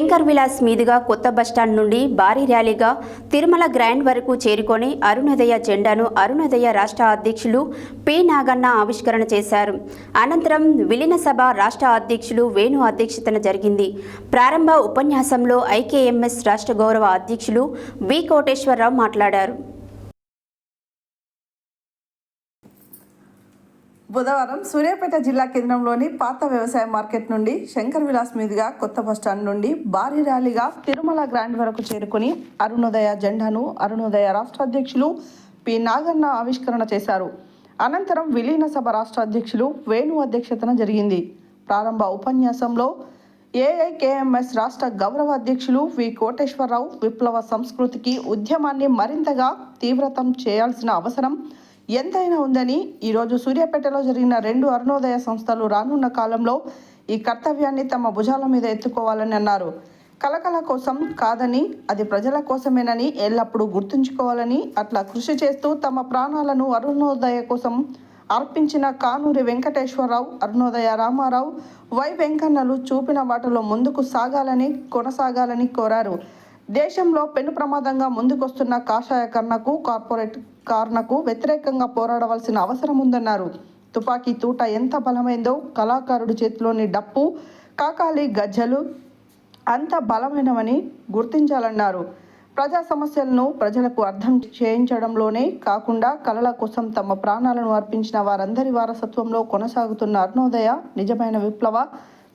శంకర్ విలాస్ మీదుగా కొత్త బస్టాండ్ నుండి భారీ ర్యాలీగా తిరుమల గ్రాండ్ వరకు చేరుకొని అరుణోదయ జెండాను అరుణోదయ రాష్ట్ర అధ్యక్షులు పి నాగన్న ఆవిష్కరణ చేశారు. అనంతరం విలీన సభ రాష్ట్ర అధ్యక్షులు వేణు అధ్యక్షతన జరిగింది. ప్రారంభ ఉపన్యాసంలో ఐకేఎంఎస్ రాష్ట్ర గౌరవ అధ్యక్షులు వి కోటేశ్వరరావు మాట్లాడారు. బుధవారం సూర్యాపేట జిల్లా కేంద్రంలోని పాత వ్యవసాయ మార్కెట్ నుండి శంకర్ విలాస్ మీదుగా కొత్త బస్టాండ్ నుండి భారీ ర్యాలీగా తిరుమల గ్రాండ్ వరకు చేరుకుని అరుణోదయ జెండాను అరుణోదయ రాష్ట్ర అధ్యక్షులు పి నాగన్న ఆవిష్కరణ చేశారు. అనంతరం విలీన సభ రాష్ట్ర అధ్యక్షులు వేణు అధ్యక్షతన జరిగింది. ప్రారంభ ఉపన్యాసంలో ఏఐకేఎంఎస్ రాష్ట్ర గౌరవ అధ్యక్షులు వి కోటేశ్వరరావు విప్లవ సంస్కృతికి ఉద్యమాన్ని మరింతగా తీవ్రతం చేయాల్సిన అవసరం ఎంతైనా ఉందని ఈరోజు సూర్యాపేటలో జరిగిన రెండు అరుణోదయ సంస్థలు రానున్న కాలంలో ఈ కర్తవ్యాన్ని తమ భుజాల మీద ఎత్తుకోవాలని అన్నారు. కలకల కోసం కాదని అది ప్రజల కోసమేనని ఎల్లప్పుడూ గుర్తుంచుకోవాలని అట్లా కృషి చేస్తూ తమ ప్రాణాలను అరుణోదయ కోసం అర్పించిన కానూరి వెంకటేశ్వరరావు అరుణోదయ రామారావు వై వెంకన్నలు చూపిన వాటిలో ముందుకు సాగాలని కొనసాగాలని కోరారు. దేశంలో పెను ప్రమాదంగా ముందుకొస్తున్న కాషాయ కర్ణకు కార్పొరేట్ కార్నకు వ్యతిరేకంగా పోరాడవలసిన అవసరం ఉందన్నారు. తుపాకీ తూట ఎంత బలమైందో కళాకారుడి చేతిలోని డప్పు కాకాలి గజ్జలు అంత బలమైనవని గుర్తించాలన్నారు. ప్రజా సమస్యలను ప్రజలకు అర్థం చేయించడంలోనే కాకుండా కళల కోసం తమ ప్రాణాలను అర్పించిన వారందరి వారసత్వంలో కొనసాగుతున్న అరుణోదయ నిజమైన విప్లవ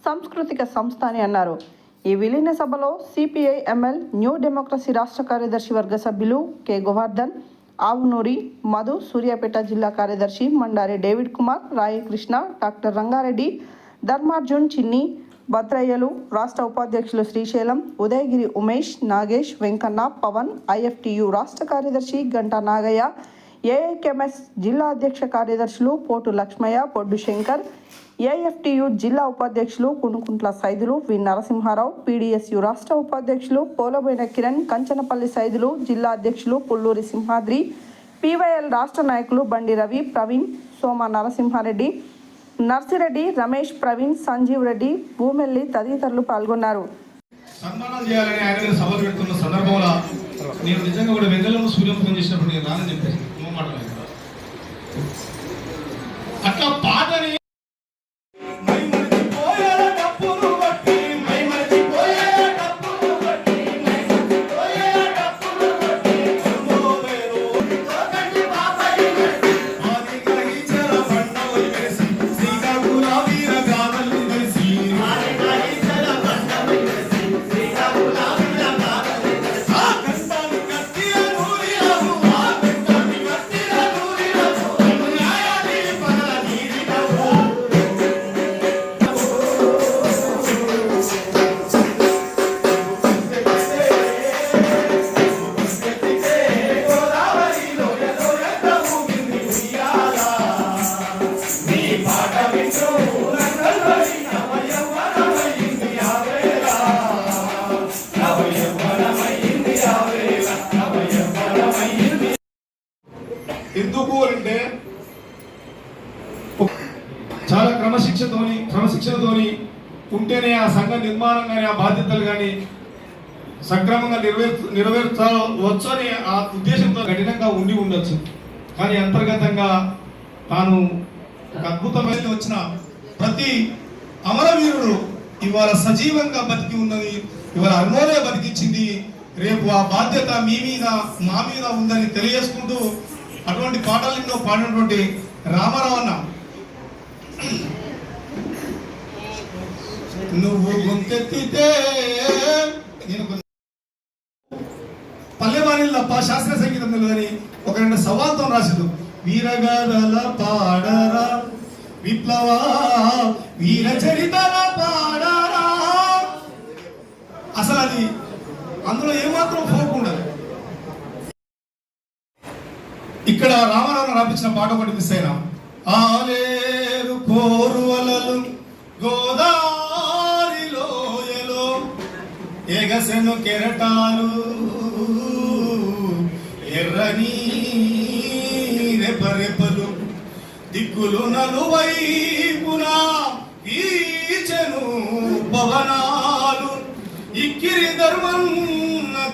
సాంస్కృతిక సంస్థ అని అన్నారు. ఈ విలీన సభలో సిపిఐ ఎంఎల్ న్యూ డెమోక్రసీ రాష్ట్ర కార్యదర్శి వర్గ సభ్యులు కె. గోవర్ధన్ ఆవునూరి మధు సూర్యాపేట జిల్లా కార్యదర్శి మండారి డేవిడ్ కుమార్ రాయి కృష్ణ డాక్టర్ రంగారెడ్డి ధర్మార్జున్ చిన్ని భద్రయ్యలు రాష్ట్ర ఉపాధ్యక్షులు శ్రీశైలం ఉదయగిరి ఉమేష్ నాగేష్ వెంకన్న పవన్ ఐఎఫ్టియు రాష్ట్ర కార్యదర్శి గంటా నాగయ్య ఏఐకెంఎస్ జిల్లా అధ్యక్ష కార్యదర్శులు పోటు లక్ష్మయ్య పొడ్డు శంకర్ ఏఎఫ్టీయు జిల్లా ఉపాధ్యక్షులు కునుకుంట్ల సైదులు వి నరసింహారావు పీడీఎస్యు రాష్ట్ర ఉపాధ్యక్షులు పోలబోయిన కిరణ్ కంచనపల్లి సైదులు జిల్లా అధ్యక్షులు పుల్లూరి సింహాద్రి పీవైఎల్ రాష్ట్ర నాయకులు బండి రవి ప్రవీణ్ సోమ నరసింహారెడ్డి నర్సిరెడ్డి రమేష్ ప్రవీణ్ సంజీవ్ రెడ్డి భూమెల్లి తదితరులు పాల్గొన్నారు. సన్మానం చేయాలని ఆయన సభలు పెడుతున్న సందర్భంలో నేను నిజంగా కూడా వెన్నెలను చేసినప్పుడు నేను రానని అట్లా ఏంటంటే చాలా క్రమశిక్షతోని క్రమశిక్షణతోని ఉంటేనే ఆ సంఘ నిర్మాణం కానీ ఆ బాధ్యతలు కానీ సక్రమంగా నెరవేర్ నెరవేర్చవచ్చు అని ఆ ఉద్దేశంతో కఠినంగా ఉండి ఉండొచ్చు. కానీ అంతర్గతంగా తాను ఒక అద్భుతమైన వచ్చిన ప్రతి అమరవీరుడు ఇవాళ సజీవంగా బతికి ఉన్నది ఇవాళ అరుణోదయ బతికించింది రేపు ఆ బాధ్యత మీ మీద మా మీద ఉందని తెలియజేసుకుంటూ అటువంటి పాటలు ఎన్నో పాడినటువంటి రామారావు అన్న. నువ్వు గొంతెత్తితే నేను పల్లెవాణిలు తప్ప శాస్త్రీయ సంగీతం తెలియదని ఒక రెండు సవాల్తో రాసిండు. వీరగాథల పాడరా? విప్లవ వీర చరితల పాడరా? అసలు అది అందులో ఏమాత్రం ఫోక్ ఇక్కడ రామారావు రాపించిన పాట ఒకటి మిస్ అయినా. ఆలేరు కోరువలలు గోదారి లోయలో ఎగసెను కెరటాలు ఎర్రని రెపరెపలు దిక్కులు నలువైపున ఈచెను పవనాలు ఇక్కిరి ధర్మం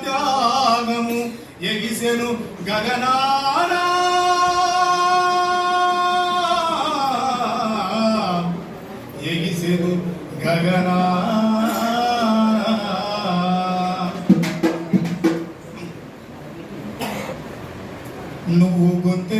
త్యాగము ఎగిసెను గగనా ఎగిసెను గగనా నువ్వు గొంతె